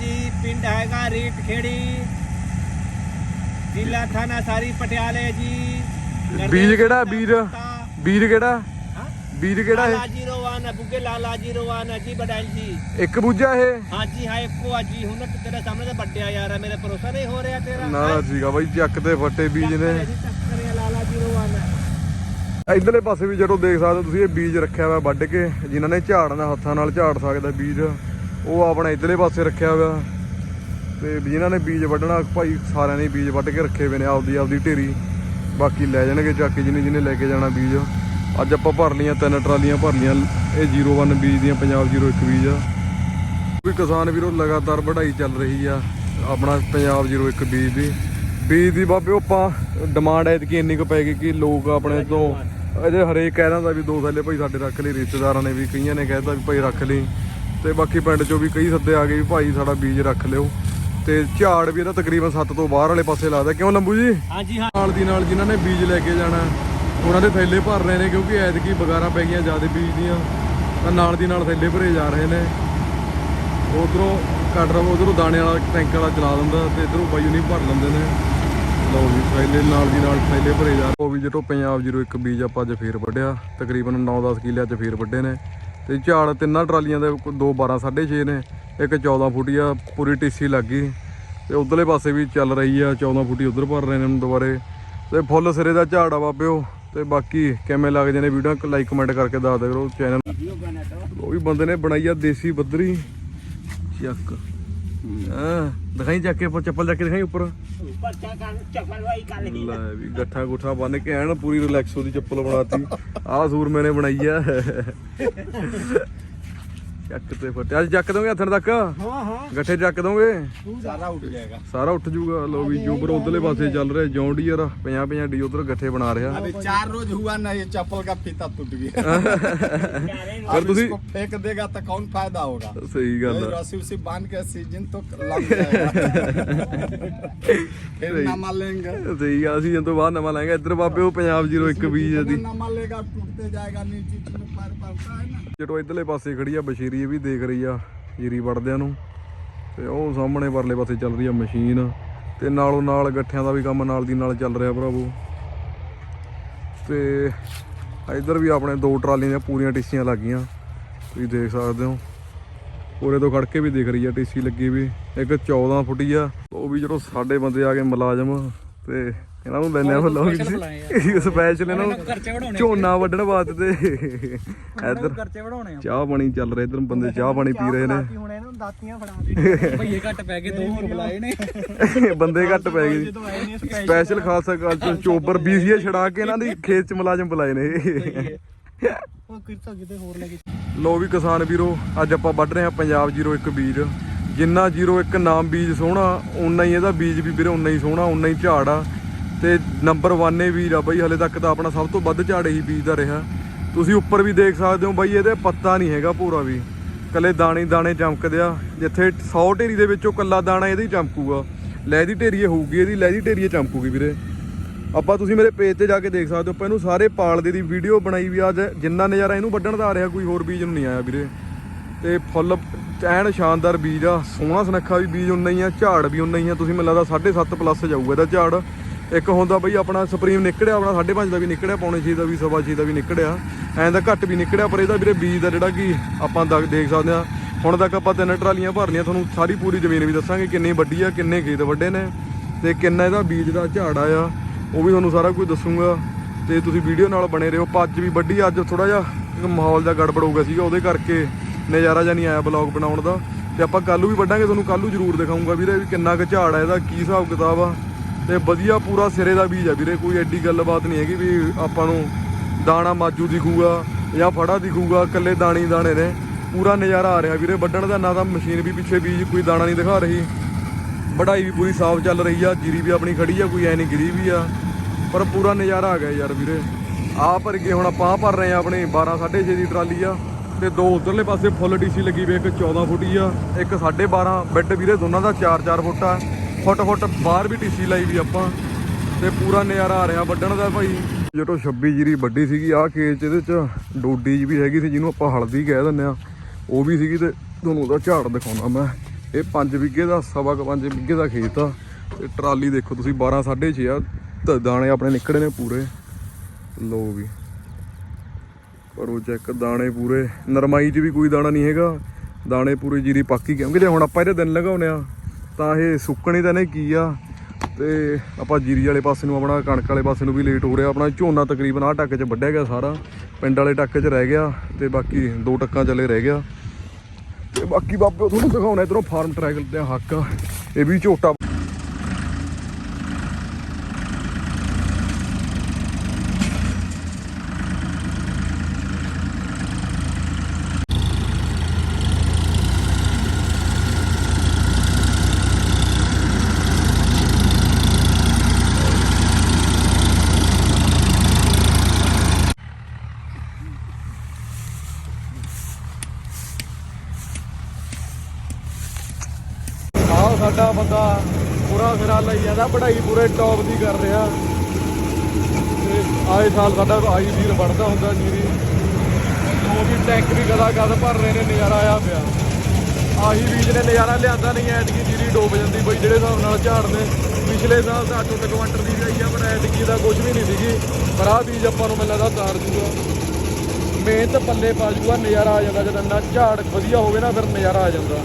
ਜੀ ਪਿੰਡ ਹੈਗਾ ਰੀਟ ਖੇੜੀ ਜ਼ਿਲ੍ਹਾ ਥਾਣਾ ਸਾਰੀ ਪਟਿਆਲੇ ਜੀ। ਬੀਜ ਕਿਹੜਾ ਬੀਜ ਬੀਜ ਕਿਹੜਾ? ਹਾਂ? ਬੀਜ ਕਿਹੜਾ ਲਾਲਾ ਇਹ ਜੀਰੋ ਵਨ ਹੈ ਬੁੱਗੇ ਲਾਲਾ ਜੀਰੋ ਵਨ ਹੈ ਜੀ ਬਡੈਲ ਜੀ। ਇੱਕ ਬੂਝਾ ਇਹ? ਹਾਂ ਜੀ ਹਾਂ ਇੱਕੋ ਆ ਜੀ। ਹੁਣ ਤੇਰੇ ਸਾਹਮਣੇ ਤਾਂ ਵੱਡਿਆ ਯਾਰ ਹੈ, ਮੇਰੇ ਭਰੋਸਾ ਨਹੀਂ ਹੋ ਰਿਹਾ ਤੇਰਾ। ਨਾ ਠੀਕ ਆ ਬਾਈ ਚੱਕ ਤੇ ਫੱਟੇ ਬੀਜ ਨੇ। ਹੈ ਲਾਲਾ ਹੈ ਇਧਰਲੇ ਪਾਸੇ ਵੀ ਜਦੋਂ ਦੇਖ ਸਕਦੇ ਹੋ ਤੁਸੀਂ ਇਹ ਬੀਜ ਰੱਖਿਆ ਹੋਇਆ ਵੱਢ ਕੇ ਜਿਨ੍ਹਾਂ ਨੇ ਝਾੜਨਾ ਹੱਥਾਂ ਨਾਲ ਝਾੜ ਸਕਦਾ ਬੀਜ। ਉਹ ਆਪਣਾ ਇਧਰਲੇ ਪਾਸੇ ਰੱਖਿਆ ਹੋਇਆ। ਤੇ ਵੀ ਜਿਨ੍ਹਾਂ ਨੇ ਬੀਜ ਵੱਢਣਾ, ਭਾਈ ਸਾਰਿਆਂ ਨੇ ਬੀਜ ਵੱਢ ਕੇ ਰੱਖੇ ਹੋਏ ਨੇ ਆਪਦੀ ਆਪਦੀ ਢੇਰੀ। ਬਾਕੀ ਲੈ ਜਾਣਗੇ ਚੱਕ ਕੇ ਜਿਹਨੇ ਜਿਹਨੇ ਲੈ ਕੇ ਜਾਣਾ ਬੀਜ। ਅੱਜ ਆਪਾਂ ਭਰ ਲੀਆਂ ਤਿੰਨ ਟਰਾਲੀਆਂ, ਭਰ ਲੀਆਂ ਇਹ 01 ਬੀਜ ਦੀਆਂ, ਪੰਜਾਬ 01 ਬੀਜ। ਆ ਵੀ ਕਿਸਾਨ ਵੀਰੋ, ਲਗਾਤਾਰ ਵਢਾਈ ਚੱਲ ਰਹੀ ਆ, ਆਪਣਾ ਪੰਜਾਬ 01 ਬੀਜ ਦੀ। ਬੀਜ ਦੀ ਬਾਬੇ ਆਪਾਂ ਡਿਮਾਂਡ ਐਤਕੀ ਇੰਨੀ ਕੁ ਪੈ ਗਈ ਕਿ ਲੋਕ ਆਪਣੇ ਤੋਂ ਅਜੇ ਹਰੇਕ ਕਹਿ ਦਿੰਦਾ ਵੀ ਦੋ ਥੱਲੇ ਭਾਈ ਸਾਡੇ ਰੱਖ ਲਈ, ਰਿਸ਼ਤੇਦਾਰਾਂ ਨੇ ਵੀ, ਕਈਆਂ ਨੇ ਕਹਿਤਾ ਵੀ ਭਾਈ ਰੱਖ ਲਈ। ਤੇ ਬਾਕੀ ਪਿੰਡ ਚੋਂ ਵੀ ਕਈ ਸੱਦੇ ਆ ਗਏ ਵੀ ਭਾਈ ਸਾਡਾ ਬੀਜ ਰੱਖ ਲਿਓ। ਤੇ ਝਾੜ ਵੀ ਇਹਦਾ ਤਕਰੀਬਨ 7 ਤੋਂ ਬਾਹਰ ਵਾਲੇ ਪਾਸੇ ਲੱਗਦਾ ਕਿਉਂ ਲੰਬੂ ਜੀ? ਹਾਂ ਜੀ ਹਾਂ। ਨਾਲ ਦੀ ਨਾਲ ਜਿਨ੍ਹਾਂ ਨੇ ਬੀਜ ਲੈ ਕੇ ਜਾਣਾ ਉਹਨਾਂ ਦੇ ਥੈਲੇ ਭਰ ਰਹੇ ਨੇ ਕਿਉਂਕਿ ਐਤਕੀ ਬਗਾਰਾਂ ਪੈ ਗਈਆਂ ਜ਼ਿਆਦਾ ਬੀਜ ਦੀਆਂ। ਤਾਂ ਨਾਲ ਦੀ ਨਾਲ ਥੈਲੇ ਭਰੇ ਜਾ ਰਹੇ ਨੇ। ਉਧਰੋਂ ਕੱਢ ਰਹਾ ਉਧਰੋਂ ਦਾਣੇ ਵਾਲਾ ਟੈਂਕ ਵਾਲਾ ਚਲਾ ਦਿੰਦਾ ਤੇ ਇਧਰੋਂ ਬਾਈ ਨਹੀਂ ਭਰ ਲੈਂਦੇ ਨੇ। ਲਓ ਜੀ ਥੈਲੇ ਨਾਲ ਦੀ ਨਾਲ ਥੈਲੇ ਭਰੇ ਜਾ ਰਹੇ ਉਹ ਵੀ ਜਦੋਂ ਪੰਜਾਬ 01 ਬੀਜ ਆਪਾਂ ਅੱਜ ਫੇਰ ਵੱਢਿਆ। ਤਕਰੀਬਨ 9-10 ਕਿੱਲਿਆਂ ਚ ਫੇਰ ਵੱਢੇ ਨੇ। ਤੇ ਝਾੜ ਤਿੰਨਾਂ ਟਰਾਲੀਆਂ ਦੇ ਕੋ- ਦੋ 12 6.5 ਨੇ, ਇੱਕ 14 ਆ, ਪੂਰੀ ਟੀਸੀ ਲੱਗ ਗਈ। ਤੇ ਉਧਰਲੇ ਪਾਸੇ ਵੀ ਚੱਲ ਰਹੀ ਆ 14 ਫੁੱਟੀ ਉਧਰ ਭਰ ਰਹੇ ਨੇ ਦੁਬਾਰੇ। ਤੇ ਫੁੱਲ ਸਿਰੇ ਦਾ ਝਾੜ ਆ ਬਾਬਿਓ, ਤੇ ਬਾਕੀ ਕਿਵੇਂ ਲੱਗਦੇ ਨੇ ਵੀਡੀਓ ਲਾਈਕ ਕਮੈਂਟ ਕਰਕੇ ਦੱਸ ਦਿਆ ਕਰੋ ਚੈਨਲ ਉਹ ਵੀ ਬੰਦੇ ਨੇ ਬਣਾਈ ਆ ਦੇਸੀ ਬੱਦਰੀ। ਚੱਕ। ਹਾਂ ਦਿਖਾਈ ਚੱਕ ਕੇ ਚੱਪਲ ਚੱਕ ਕੇ ਦਿਖਾਈ ਉੱਪਰ। ਉੱਪਰ ਚੱਕਰ ਵਾਈ ਕਰ ਲਈ। ਲੈ ਵੀ ਗੱਠਾ ਗੁੱਠਾ ਬੰਨ ਕੇ ਐਨ ਪੂਰੀ ਰਿਲੈਕਸ ਉਹਦੀ ਚੱਪਲ ਬਣਾਤੀ। ਆਹ ਸੂਰ ਮੈਨੇ ਬਣਾਈ ਆ। ਚੱਕ ਤੇ ਫਟਿਆ ਅੱਜ ਚੱਕ ਦੋਗੇ ਹੱਥਣ ਤੱਕ? ਹਾਂ ਹਾਂ। ਗੱਠੇ ਚੱਕ ਦੋਗੇ? ਸਾਰਾ ਉੱਡ ਜਾਏਗਾ। ਸਾਰਾ ਉੱਠ ਜੂਗਾ ਲੋ ਵੀ ਜੂਬਰ ਉਧਰਲੇ ਪਾਸੇ ਚੱਲ ਰਿਹਾ ਜੌਂ ਡੀਅਰ 50 50 ਡੀ ਉਧਰ ਗੱਠੇ ਬਣਾ ਰਿਹਾ। ਅਬੇ 4 ਰੋਜ਼ ਹੁਆ ਨਾ ਇਹ ਚੱਪਲ ਦਾ ਫੀਤਾ ਟੁੱਟ ਗਿਆ। ਫਿਰ ਤੁਸੀਂ ਫੇਕ ਦੇਗਾ ਤਾਂ ਕੌਣ ਫਾਇਦਾ ਹੋਗਾ? ਸਹੀ ਗੱਲ ਹੈ ਰਸੀ ਉਸੇ ਬਾਂਧ ਕੇ ਸੀਜ਼ਨ ਤੋਂ ਲੱਗ ਜਾਏਗਾ। ਫਿਰ ਨਮਾ ਸਹੀ ਗੱਲ ਸੀਜ਼ਨ ਤੋਂ ਬਾਅਦ ਨਵਾਂ ਲਾਂਗੇ ਇੱਧਰ ਬਾਬੇ ਉਹ ਪੰਜਾਬ 01 ਬੀਜ ਦੀ। ਨਮਾ ਲੇਗਾ ਟੁੱਟਦੇ ਜਾਏਗਾ ਨੀਚੇ ਪਰ ਪਰਦਾ ਹੈ ਨਾ। ਜਟੋ ਇਧਰਲੇ ਪਾਸੇ ਖੜੀ ਆ ਬਸ਼ੀਰੀ ਇਹ ਵੀ ਦੇਖ ਰਹੀ ਆ ਜੀਰੀ ਵੜਦਿਆਂ ਨੂੰ। ਤੇ ਉਹ ਸਾਹਮਣੇ ਪਰਲੇ ਪਾਸੇ ਚੱਲ ਰਹੀ ਆ ਮਸ਼ੀਨ। ਤੇ ਨਾਲੋਂ ਨਾਲ ਗੱਠਿਆਂ ਦਾ ਵੀ ਕੰਮ ਨਾਲ ਦੀ ਨਾਲ ਚੱਲ ਰਿਹਾ ਭਰਾਵੋ। ਤੇ ਇਧਰ ਵੀ ਆਪਣੇ ਦੋ ਟਰਾਲੀਆਂ ਦੀਆਂ ਪੂਰੀਆਂ ਟੀਸੀਆਂ ਲੱਗੀਆਂ। ਤੁਸੀਂ ਦੇਖ ਸਕਦੇ ਹੋ। ਪੂਰੇ ਤੋਂ ਖੜ ਕੇ ਵੀ ਦਿਖ ਰਹੀ ਆ ਟੀਸੀ ਲੱਗੀ ਵੀ। ਇੱਕ 14 ਫੁੱਟੀ ਆ। ਉਹ ਵੀ ਜਦੋਂ ਸਾਡੇ ਬੰਦੇ ਆ ਗਏ ਮੁਲਾਜ਼ਮ। ਤੇ ਇਹਨਾਂ ਨੂੰ ਲੈਣੇ ਆ ਵੱਲੋਂ ਸਪੈਸ਼ਲ ਇਹਨਾਂ ਨੂੰ ਝੋਨਾ ਵੱਢਣ ਵਾਸਤੇ ਤੇ ਇੱਧਰ ਖਰਚੇ ਵਧਾਉਣੇ ਆ। ਚਾਹ ਪਾਣੀ ਚੱਲ ਰਿਹਾ ਇਧਰ ਬੰਦੇ ਚਾਹ ਪਾਣੀ ਪੀ ਰਹੇ ਨੇ। ਹੁਣ ਇਹਨਾਂ ਨੂੰ ਦਾਤੀਆਂ ਫੜਾ ਦੇ ਭਈਏ ਘੱਟ ਪੈ ਕੇ ਦੋ ਹੋਰ ਬੁਲਾਏ ਨੇ। ਬੰਦੇ ਘੱਟ ਪੈ ਗਏ ਸਪੈਸ਼ਲ ਖਾਲਸਾ ਕਲਚਰ ਚੋਬਰ ਬੀਸੀਏ ਛੜਾ ਕੇ ਇਹਨਾਂ ਦੀ ਖੇਤ ਚ ਮੁਲਾਜ਼ਮ ਬੁਲਾਏ ਨੇ। ਉਹ ਕਿਰਤਾ ਕਿਤੇ ਹੋਰ ਲੈ ਵੀ ਕਿਸਾਨ ਵੀਰੋ ਅੱਜ ਆਪਾਂ ਵੱਢ ਰਹੇ ਹਾਂ ਪੰਜਾਬ 01 ਬੀਜ। ਜਿੰਨਾ 01 ਨਾਮ ਬੀਜ ਸੋਹਣਾ ਉਨਾ ਹੀ ਇਹਦਾ ਬੀਜ ਵੀ ਵੀਰੇ ਉਨਾ ਹੀ ਸੋਹਣਾ ਉਨਾ ਹੀ ਝਾੜ ਆ। ਤੇ ਨੰਬਰ 1 ਏ ਬੀਜ ਆ ਬਾਈ, ਹਲੇ ਤੱਕ ਤਾਂ ਆਪਣਾ ਸਭ ਤੋਂ ਵੱਧ ਝਾੜ ਇਹੀ ਬੀਜ ਦਾ ਰਿਹਾ। ਤੁਸੀਂ ਉੱਪਰ ਵੀ ਦੇਖ ਸਕਦੇ ਹੋ ਬਈ, ਇਹਦੇ ਪੱਤਾ ਨਹੀਂ ਹੈਗਾ ਪੂਰਾ ਵੀ। ਕੱਲੇ ਦਾਣੇ ਦਾਣੇ ਚਮਕਦੇ ਆ। ਜਿੱਥੇ 100 ਢੇਰੀ ਦੇ ਵਿੱਚੋਂ ਕੱਲਾ ਦਾਣਾ ਇਹਦੇ ਹੀ ਚਮਕੂਗਾ। ਲੈ ਦੀ ਢੇਰੀਏ ਹੋਊਗੀ, ਇਹਦੀ ਲੈ ਦੀ ਢੇਰੀਏ ਚਮਕੂਗੀ ਵੀਰੇ। ਆਪਾਂ ਤੁਸੀਂ ਮੇਰੇ ਪੇਜ ਤੇ ਜਾ ਕੇ ਦੇਖ ਸਕਦੇ ਹੋ, ਆਪਾਂ ਇਹਨੂੰ ਸਾਰੇ ਪਾਲਦੇ ਦੀ ਵੀਡੀਓ ਬਣਾਈ ਵੀ ਅੱਜ ਜਿੰਨਾ ਨਜ਼ਾਰਾ ਇਹਨੂੰ ਵੱਢਣ ਦਾ ਆ ਰਿਹਾ, ਕੋਈ ਹੋਰ ਬੀਜ ਨੂੰ ਨਹੀਂ ਆਇਆ ਵੀਰੇ। ਤੇ ਫੁੱਲ ਐਨ ਸ਼ਾਨਦਾਰ ਬੀਜ ਆ, ਸੋਹਣਾ ਸੁਨੱਖਾ ਵੀ ਬੀਜ ਉਨਾ ਹੀ ਆ, ਝਾੜ ਵੀ ਉਨਾ ਹੀ ਆ, ਤੁਸੀਂ ਮੈਨੂੰ ਲੱਗਦਾ 7.5 ਪਲੱਸ ਜਾਊਗਾ ਇਹਦਾ ਝਾੜ। ਇੱਕ ਹੁੰਦਾ ਬਈ ਆਪਣਾ ਸੁਪਰੀਮ ਨਿਕੜਿਆ, ਆਪਣਾ 5.5 ਦਾ ਵੀ ਨਿਕੜਿਆ, ਪੌਣੇ 6 ਦਾ ਵੀ, ਸਵਾ 6 ਦਾ ਵੀ ਨਿਕੜਿਆ। ਐਂ ਦਾ ਘੱਟ ਵੀ ਨਿਕੜਿਆ, ਪਰ ਇਹਦਾ ਵੀਰੇ ਬੀਜ ਦਾ ਜਿਹੜਾ ਕਿ ਆਪਾਂ ਦ- ਦੇਖ ਸਕਦੇ ਆ, ਹੁਣ ਤੱਕ ਆਪਾਂ ਤਿੰਨ ਟਰਾਲੀਆਂ ਭਰਨੀਆਂ, ਤੁਹਾਨੂੰ ਸਾਰੀ ਪੂਰੀ ਜ਼ਮੀਨ ਵੀ ਦੱਸਾਂਗੇ, ਕਿੰਨੀ ਵੱਡੀ ਆ, ਕਿੰਨੇ ਖੇਤ ਵੱਡੇ ਨੇ, ਤੇ ਕਿੰਨਾ ਇਹਦਾ ਬੀਜ ਦਾ ਝਾੜ ਆ ਉਹ ਵੀ ਤੁਹਾਨੂੰ ਸਾਰਾ ਕੁਝ ਦੱਸੂਗਾ। ਤੇ ਤੁਸੀਂ ਵੀਡੀਓ ਨਾਲ ਬਣੇ ਰਹੋ ਆਪਾਂ ਅੱਜ ਵੀ ਵੱਡੀ, ਅੱਜ ਥੋੜਾ ਜਿਹਾ ਮਾਹੌਲ ਦਾ ਗੜਬੜ ਹੋ ਗਿਆ ਸੀਗਾ, ਉਹਦੇ ਕਰਕੇ ਨਜ਼ਾਰਾ ਜਿਹਾ ਨਹੀਂ ਆਇਆ ਬਲੌਗ ਬਣਾਉਣ ਦਾ। ਤੇ ਆਪਾਂ ਕੱਲੂ ਵੀ ਵੱਢਾਂਗੇ, ਤੁਹਾਨੂੰ ਕੱਲੂ ਜ਼ਰੂਰ ਦਿਖਾਉਂਗਾ ਵੀਰੇ ਵੀ ਕਿੰਨਾ ਕੁ ਝਾੜ ਆ ਇਹਦਾ, ਕੀ ਹਿਸਾਬ ਕਿਤਾਬ ਆ। ਤੇ ਵਧੀਆ ਪੂਰਾ ਸਿਰੇ ਦਾ ਬੀਜ ਆ ਵੀਰੇ, ਕੋਈ ਐਡੀ ਗੱਲਬਾਤ ਨਹੀਂ ਹੈਗੀ ਵੀ ਆਪਾਂ ਨੂੰ ਦਾਣਾ ਮਾਜੂ ਦਿਖੂਗਾ ਜਾਂ ਫੜਾ ਦਿਖੂਗਾ, ਇਕੱਲੇ ਦਾਣੇ ਦਾਣੇ ਨੇ। ਪੂਰਾ ਨਜ਼ਾਰਾ ਆ ਰਿਹਾ ਵੀਰੇ, ਵੱਢਣ ਦਾ ਨਾ ਤਾਂ ਮਸ਼ੀਨ ਵੀ ਪਿੱਛੇ ਬੀਜ, ਕੋਈ ਦਾਣਾ ਨਹੀਂ ਦਿਖਾ ਰਹੀ। ਵਢਾਈ ਵੀ ਪੂਰੀ ਸਾਫ਼ ਚੱਲ ਰਹੀ ਆ, ਜੀਰੀ ਵੀ ਆਪਣੀ ਖੜੀ ਆ, ਕੋਈ ਐ ਨਹੀਂ ਗਿਰੀ ਵੀ ਆ। ਪਰ ਪੂਰਾ ਨਜ਼ਾਰਾ ਆ ਗਿਆ ਯਾਰ ਵੀਰੇ। ਆ ਭਰ ਕੇ ਹੁਣ ਆਪਾਂ ਆਹ ਭਰ ਰਹੇ ਆ ਆਪਣੀ 12 6.5 ਦੀ ਟਰਾਲੀ ਆ। ਤੇ ਦੋ ਉਧਰਲੇ ਪਾਸੇ ਫੁੱਲ ਡੀਸੀ ਲੱਗੀ ਵੀ ਇੱਕ 14 ਫੁੱਟੀ ਆ, ਇੱਕ 12.5 ਬੈੱਡ ਵੀਰੇ, ਦੋਨਾਂ ਦਾ 4-4 ਫੁੱਟ ਆ। ਫੁੱਟ ਫੁੱਟ ਬਾਹਰ ਵੀ ਡੀਸੀ ਲਾਈ ਵੀ ਆਪਾਂ, ਤੇ ਪੂਰਾ ਨਜ਼ਾਰਾ ਆ ਰਿਹਾ ਵੱਢਣ ਦਾ ਭਾਈ। ਜਦੋਂ 26 ਜੀਰੀ ਵੱਡੀ ਸੀਗੀ, ਆਹ ਖੇਤ ਇਹਦੇ ਚ ਡੋਡੀ ਜੀ ਵੀ ਹੈਗੀ ਸੀ, ਜਿਹਨੂੰ ਆਪਾਂ ਹਲਦੀ ਕਹਿ ਦਿੰਦੇ ਆ। ਉਹ ਵੀ ਸੀਗੀ ਤੇ ਤੁਹਾਨੂੰ ਉਹਦਾ ਝਾੜ ਦਿਖਾਉਣਾ ਮੈਂ। ਇਹ 5 ਵਿਗੇ ਦਾ, ਸਵਾ ਕੁ 5 ਵਿਗੇ ਦਾ ਖੇਤ ਆ। ਤੇ ਟਰਾਲੀ ਦੇਖੋ ਤੁਸੀਂ 12 6.5 ਆ। ਦਾਣੇ ਆਪਣੇ ਨਿਕੜੇ ਨੇ ਪੂਰੇ। ਲੋ ਵੀ। ਕਰੋ ਚੈੱਕ ਦਾਣੇ ਪੂਰੇ, ਨਰਮਾਈ 'ਚ ਵੀ ਕੋਈ ਦਾਣਾ ਨਹੀਂ ਹੈਗਾ। ਦਾਣੇ ਪੂਰੇ ਜੀਰੀ ਪੱਕੀ ਕਿਉਂਕਿ ਜੇ ਹੁਣ ਆਪਾਂ ਇਹਦੇ ਦਿਨ ਲਗਾਉਨੇ ਆ ਤਾਂ ਇਹ ਸੁੱਕਣੇ ਤਾਂ ਨਹੀਂ ਕੀ ਆ? ਤੇ ਆਪਾਂ ਜੀਰੀ ਵਾਲੇ ਪਾਸੇ ਨੂੰ ਆਪਣਾ, ਕਣਕ ਵਾਲੇ ਪਾਸੇ ਨੂੰ ਵੀ ਲੇਟ ਹੋ ਰਿਹਾ। ਆਪਣਾ ਝੋਨਾ ਤਕਰੀਬਨ ਆਹ ਟੱਕ 'ਚ ਵੱਢਿਆ ਗਿਆ ਸਾਰਾ। ਪਿੰਡ ਵਾਲੇ ਟੱਕ 'ਚ ਰਹਿ ਗਿਆ ਤੇ ਬਾਕੀ ਦੋ ਟੱਕਾਂ ਚੱਲੇ ਰਹਿ ਗਿਆ। ਤੇ ਬਾਕੀ ਬਾਬੇ ਤੁਹਾਨੂੰ ਦਿਖਾਉਣਾ, ਇਧਰੋਂ ਫਾਰਮ ਟਰੈਕ ਤੇ ਹੱਕ ਆ। ਇਹ ਵੀ ਝੋਟਾ ਆਹ ਸਾਡਾ ਬੰਦਾ ਪੂਰਾ ਸਿਰਾ ਲਈ ਜਾਂਦਾ, ਪੜ੍ਹਾਈ ਪੂਰੇ ਟੌਪ ਦੀ ਕਰ ਰਿਹਾ। ਤੇ ਆਏ ਸਾਲ ਸਾਡਾ ਆਈ ਵੀਰ ਵੜਦਾ ਹੁੰਦਾ ਜੀਰੀ ਉਹ ਵੀ ਟੈਂਕ ਵੀ ਗਦਾ ਗਦ ਭਰ ਰਹੇ ਨੇ, ਨਜ਼ਾਰਾ ਆਇਆ ਪਿਆ। ਆਹੀ ਬੀਜ ਨੇ ਨਜ਼ਾਰਾ ਲਿਆਂਦਾ ਨਹੀਂ, ਐਤਕੀ ਜੀਰੀ ਡੋਬ ਜਾਂਦੀ ਬਈ, ਜਿਹੜੇ ਹਿਸਾਬ ਨਾਲ ਝਾੜ ਨੇ ਪਿਛਲੇ ਸਾਲ ਤਾਂ 8 ਕੁਆਂਟਲ ਦੀ ਆਈ ਆ, ਪਰ ਐਤਕੀ ਦਾ ਕੁਝ ਵੀ ਨਹੀਂ ਸੀਗੀ। ਪਰ ਆਹ ਬੀਜ ਆਪਾਂ ਨੂੰ ਮੈਨੂੰ ਲੱਗਦਾ ਤਾਰ ਜੂਗਾ। ਮਿਹਨਤ ਪੱਲੇ ਪਾ ਜੂਗਾ, ਨਜ਼ਾਰਾ ਆ ਜਾਂਦਾ, ਜਦੋਂ ਇੰਨਾ ਝਾੜ ਵਧੀਆ ਹੋਵੇ ਨਾ, ਫਿਰ ਨਜ਼ਾਰਾ ਆ ਜਾਂਦਾ।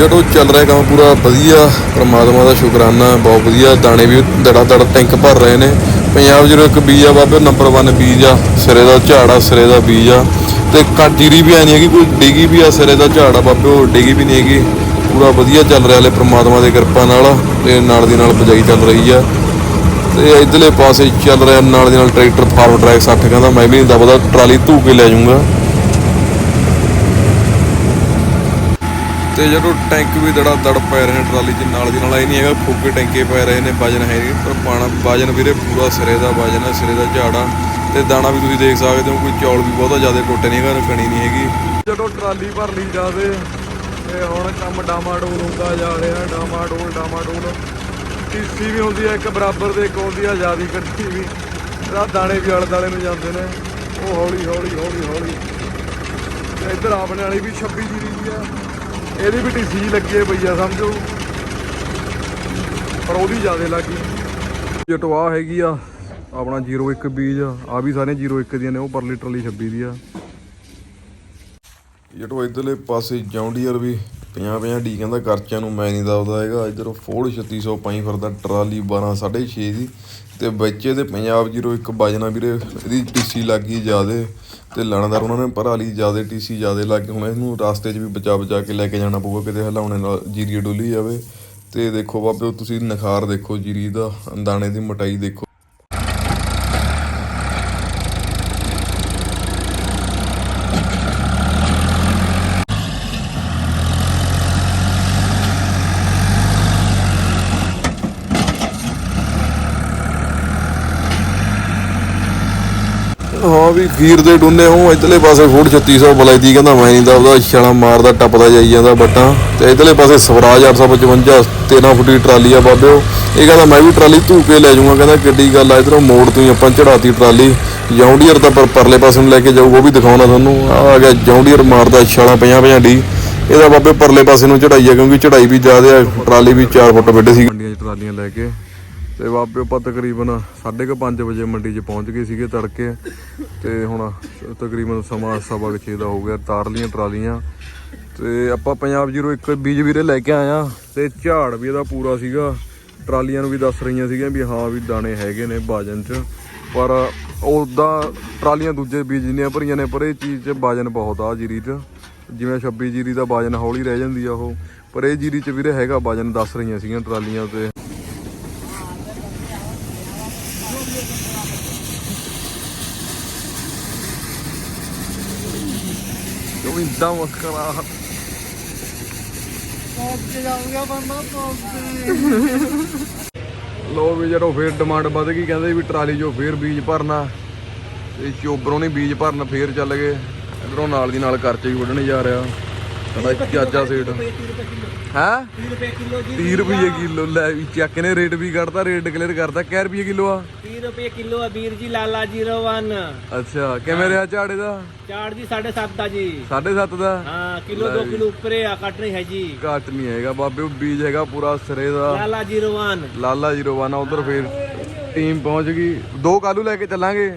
ਜਦੋਂ ਚੱਲ ਰਿਹਾ ਕੰਮ ਪੂਰਾ ਵਧੀਆ, ਪ੍ਰਮਾਤਮਾ ਦਾ ਸ਼ੁਕਰਾਨਾ, ਬਹੁਤ ਵਧੀਆ। ਦਾਣੇ ਵੀ ਦੜਾ ਦੜ ਟੈਂਕ ਭਰ ਰਹੇ ਨੇ। ਪੰਜਾਬ ਜਦੋਂ ਇੱਕ ਬੀਜ ਆ, ਬਾਬੇ ਨੰਬਰ 1 ਬੀਜ ਆ, ਸਿਰੇ ਦਾ ਝਾੜ ਆ, ਸਿਰੇ ਦਾ ਬੀਜ ਆ। ਤੇ ਕਾਜੀਰੀ ਵੀ ਐ ਨਹੀਂ ਹੈਗੀ, ਕੋਈ ਡਿਗੀ ਵੀ ਆ, ਸਿਰੇ ਦਾ ਝਾੜ ਆ, ਬਾਬੇ ਉਹ ਡਿਗੀ ਵੀ ਨਹੀਂ ਹੈਗੀ। ਪੂਰਾ ਵਧੀਆ ਚੱਲ ਰਿਹਾ ਹਲੇ ਪ੍ਰਮਾਤਮਾ ਦੀ ਕਿਰਪਾ ਨਾਲ, ਤੇ ਨਾਲ ਦੀ ਨਾਲ ਬਜਾਈ ਚੱਲ ਰਹੀ ਆ। ਤੇ ਇਧਰਲੇ ਪਾਸੇ ਚੱਲ ਰਿਹਾ ਨਾਲ ਦੀ ਨਾਲ ਟਰੈਕਟਰ, ਫਾਰਮ ਟਰੈਕ 60 ਕਹਿੰਦਾ, ਮੈਂ ਵੀ ਨਹੀਂ ਦਬਦਾ, ਟਰਾਲੀ ਧੂ ਕੇ ਲੈ ਜਾਊਂਗਾ। ਤੇ ਜਦੋਂ ਟੈਂਕ ਵੀ ਦੜਾ ਦੜ ਪੈ ਰਹੇ ਨੇ ਟਰਾਲੀ 'ਚ, ਨਾਲ ਦੀ ਨਾਲ ਇਹ ਨਹੀਂ ਹੈਗਾ ਫੋਕੇ ਟੈਂਕੇ ਪੈ ਰਹੇ ਨੇ, ਵਜਨ ਹੈ ਪਰ ਪਾਣਾ, ਵਜਨ ਵੀਰੇ ਪੂਰਾ ਸਿਰੇ ਦਾ ਵਜਨ ਹੈ, ਸਿਰੇ ਦਾ ਝਾੜਾ, ਤੇ ਦਾਣਾ ਵੀ ਤੁਸੀਂ ਦੇਖ ਸਕਦੇ ਹੋ, ਕੋਈ ਚੌਲ ਵੀ ਬਹੁਤਾ ਜ਼ਿਆਦਾ ਟੁੱਟੇ ਨਹੀਂ ਹੈਗਾ, ਕਣੀ ਨਹੀਂ ਹੈਗੀ। ਜਦੋਂ ਟਰਾਲੀ ਭਰ ਲਈ ਜਾਵੇ, ਤੇ ਹੁਣ ਕੰਮ ਡਾਮਾਡੋਲ ਹੁੰਦਾ ਜਾ ਰਿਹਾ, ਡਾਮਾਡੋਲ ਡਾਮਾਡੋਲ। ਟੀਸੀ ਵੀ ਹੁੰਦੀ ਹੈ, ਇੱਕ ਬਰਾਬਰ ਦੇ ਇੱਕ ਹੁੰਦੀ ਆ ਆਜ਼ਾਦੀ ਕੱਢੀ ਵੀ। ਇਹਦਾ ਦਾਣੇ ਵੀ ਆਲੇ ਦਾਲੇ ਨੂੰ ਜਾਂਦੇ ਨੇ, ਉਹ ਹੌਲੀ ਹੌਲੀ ਹੌਲੀ ਹੌਲੀ। ਇੱਧਰ ਆਪਣੇ ਵਾਲੀ ਵੀ 26 ਜੀਰੀ ਦੀ ਆ। ਇਹਦੀ ਵੀ ਟੀਸੀ ਲੱਗੀ ਹੈ ਪਈ ਆ, ਸਮਝੋ। ਪਰ ਉਹਦੀ ਜ਼ਿਆਦਾ ਲੱਗੀ। ਜਟੋ ਹੈਗੀ ਆ, ਆਪਣਾ 01 ਬੀਜ ਆ। ਵੀ ਸਾਰੇ 01 ਦੀਆਂ ਨੇ, ਉਹ ਪਰ ਲੀਟਰ ਲਈ 26 ਦੀ ਆ। ਜਦੋਂ ਇਧਰਲੇ ਪਾਸੇ ਜੌਂਡੀਅਰ ਵੀ 50 50 ਡੀ ਕਹਿੰਦਾ ਖਰਚਿਆਂ ਨੂੰ, ਮੈਂ ਨਹੀਂ ਦੱਬਦਾ ਹੈਗਾ। ਇਧਰ ਫੋੜ 3600 ਪਾਈ ਫਿਰਦਾ, ਟਰਾਲੀ 12 6.5 ਦੀ। ਤੇ ਬੱਚੇ ਦੇ ਪੰਜਾਬ 01 ਵਜਣਾ ਵੀਰੇ, ਇਹਦੀ ਟੀਸੀ ਗਈ ਜਿਆਦੇ। ਤੇ ਲਾਣੇਦਾਰ ਉਹਨਾਂ ਨੇ ਭਰਾ ਲਈ ਜਿਆਦੇ ਟੀਸੀ ਜਿਆਦੇ ਲੱਗ ਗਏ। ਹੁਣ ਇਹਨੂੰ ਰਾਸਤੇ 'ਚ ਵੀ ਬਚਾ ਬਚਾ ਕੇ ਲੈ ਕੇ ਜਾਣਾ ਪਊਗਾ, ਕਿਤੇ ਹਿਲਾਉਣੇ ਨਾਲ ਜੀਰੀ ਡੋਲੀ ਜਾਵੇ। ਤੇ ਦੇਖੋ ਬਾਬੇ, ਤੁਸੀਂ ਨਖਾਰ ਦੇਖੋ ਜੀਰੀ ਦਾ, ਦਾਣੇ ਦੀ ਮੋਟਾਈ ਦੇਖੋ। ਹਾਂ ਵੀ ਖੀਰ ਦੇ ਡੁੰਨੇ ਉਹ ਇਧਰਲੇ ਪਾਸੇ ਫੋੜ 3600 ਬਲੈਦੀ ਕਹਿੰਦਾ ਮੈਂ ਨਹੀਂ ਦੱਬਦਾ ਛਾਲਾ ਮਾਰਦਾ, ਟੱਪਦਾ ਜਾਈ ਜਾਂਦਾ ਬੱਟਾਂ। ਤੇ ਇਧਰਲੇ ਪਾਸੇ ਸਵਰਾਜ 855 13 ਫੁੱਟੀ ਟਰਾਲੀ ਆ ਬਾਬਿਓ। ਇਹ ਕਹਿੰਦਾ ਮੈਂ ਵੀ ਟਰਾਲੀ ਧੂ ਕੇ ਲੈ ਜਾਊਂਗਾ, ਕਹਿੰਦਾ ਕਿੱਡੀ ਗੱਲ ਆ, ਇਧਰੋਂ ਮੋੜ ਤੋਂ ਹੀ ਆਪਾਂ ਚੜਾਤੀ ਟਰਾਲੀ। ਜੌਂਡੀਅਰ ਤਾਂ ਪਰ ਪਰਲੇ ਪਾਸੇ ਨੂੰ ਲੈ ਕੇ ਜਾਊਗਾ, ਉਹ ਵੀ ਦਿਖਾਉਣਾ ਤੁਹਾਨੂੰ। ਆਹ ਆ ਗਿਆ ਜੌਂਡੀਅਰ ਮਾਰਦਾ, ਛਾਲਾ 50 50 ਡੀ। ਇਹਦਾ ਬਾਬੇ ਪਰਲੇ ਪਾਸੇ ਨੂੰ ਚੜਾਈ ਆ, ਕਿਉਂਕਿ ਚੜਾਈ ਵੀ ਜ਼ਿਆਦਾ ਆ, ਟਰਾਲੀ ਵੀ 4 ਫੁੱਟ ਵੱਡੇ ਸੀ ਮੰਡੀਆਂ 'ਚ ਟਰਾਲੀਆਂ ਲੈ ਕੇ। ਤੇ ਬਾਬੇ ਆਪਾਂ ਤਕਰੀਬਨ 5:30 ਵਜੇ ਮੰਡੀ 'ਚ ਪਹੁੰਚ ਗਏ ਸੀਗੇ ਤੜਕੇ। ਤੇ ਹੁਣ ਤਕਰੀਬਨ ਸਮਾਂ ਸਵਾ ਕੁ ਛੇ ਦਾ ਹੋ ਗਿਆ ਤਾਰ ਲੀਆਂ ਟਰਾਲੀਆਂ ਤੇ ਆਪਾਂ ਪੰਜਾਬ 01 ਬੀਜ ਵੀਰੇ ਲੈ ਕੇ ਆਇਆ ਤੇ ਝਾੜ ਵੀ ਇਹਦਾ ਪੂਰਾ ਸੀਗਾ। ਟਰਾਲੀਆਂ ਨੂੰ ਵੀ ਦੱਸ ਰਹੀਆਂ ਸੀਗੀਆਂ ਵੀ ਹਾਂ ਵੀ ਦਾਣੇ ਹੈਗੇ ਨੇ ਬਾਜਨ 'ਚ, ਪਰ ਉਦਾਂ ਟਰਾਲੀਆਂ ਦੂਜੇ ਬੀਜ ਦੀਆਂ ਭਰੀਆਂ ਨੇ, ਪਰ ਇਹ ਚੀਜ਼ 'ਚ ਬਾਜਨ ਬਹੁਤ ਆ ਜੀਰੀ 'ਚ। ਜਿਵੇਂ 26 ਜੀਰੀ ਦਾ ਬਾਜਨ ਹੌਲੀ ਰਹਿ ਜਾਂਦੀ ਆ ਉਹ, ਪਰ ਇਹ ਜੀਰੀ 'ਚ ਵੀਰੇ ਹੈਗਾ ਬਾਜਨ, ਦੱਸ ਰਹੀਆਂ ਸੀਗੀਆਂ ਟਰਾਲੀਆਂ ਤੇ। ਕਿਉਂ ਇੰਦਾ ਮਸਕਰਾ ਲੋ ਵੀ ਜਦੋਂ ਫੇਰ ਡਿਮਾਂਡ ਵਧ ਗਈ ਕਹਿੰਦੇ ਵੀ ਟਰਾਲੀ 'ਚੋਂ ਫੇਰ ਬੀਜ ਭਰਨਾ। ਤੇ ਚੋਬਰੋਂ ਨਹੀਂ ਬੀਜ ਭਰਨ ਫੇਰ ਚੱਲ ਗਏ। ਇਧਰੋਂ ਨਾਲ ਦੀ ਨਾਲ ਖਰਚੇ ਵੀ ਵੱਢਣੇ ਜਾ ਰਿਹਾ। ਸਾਡਾ ਚਾਚਾ ਸੇਠ। ਹੈ? 30 ਰੁਪਏ ਕਿਲੋ ਜੀ 30 ਰੁਪਏ ਕਿਲੋ ਲੈ ਵੀ ਚੱਕ ਨੇ ਰੇਟ ਵੀ ਕੱਢਤਾ ਰੇਟ ਡਿਕਲੇਅਰ ਕਰਤਾ। ਕਿੰਨੇ ਰੁਪਏ ਕਿਲੋ ਆ? 30 ਰੁਪਏ ਕਿਲੋ ਹੈ ਵੀਰ ਜੀ ਲਾਲਾ 01 ਅੱਛਾ ਕਿਵੇਂ ਰਿਹਾ ਝਾੜੇ ਦਾ ਚਾਰ ਜੀ 7.5 ਦਾ ਜੀ। 7.5 ਦਾ? ਹਾਂ ਕਿਲੋ 2 ਕਿਲੋ ਉੱਪਰੇ ਆ ਕੱਟ ਨਹੀਂ ਹੈ ਜੀ। ਘੱਟ ਨਹੀਂ ਹੈਗਾ ਬਾਬੇ ਉਹ ਬੀਜ ਹੈਗਾ ਪੂਰਾ ਸਿਰੇ ਦਾ। ਲਾਲਾ 01 ਲਾਲਾ ਜੀ ਰੋਵਾਨਾ ਉਧਰ ਫੇਰ ਟੀਮ ਪਹੁੰਚ ਗਈ। ਦੋ ਕਾਲੂ ਲੈ ਕੇ ਚੱਲਾਂਗੇ।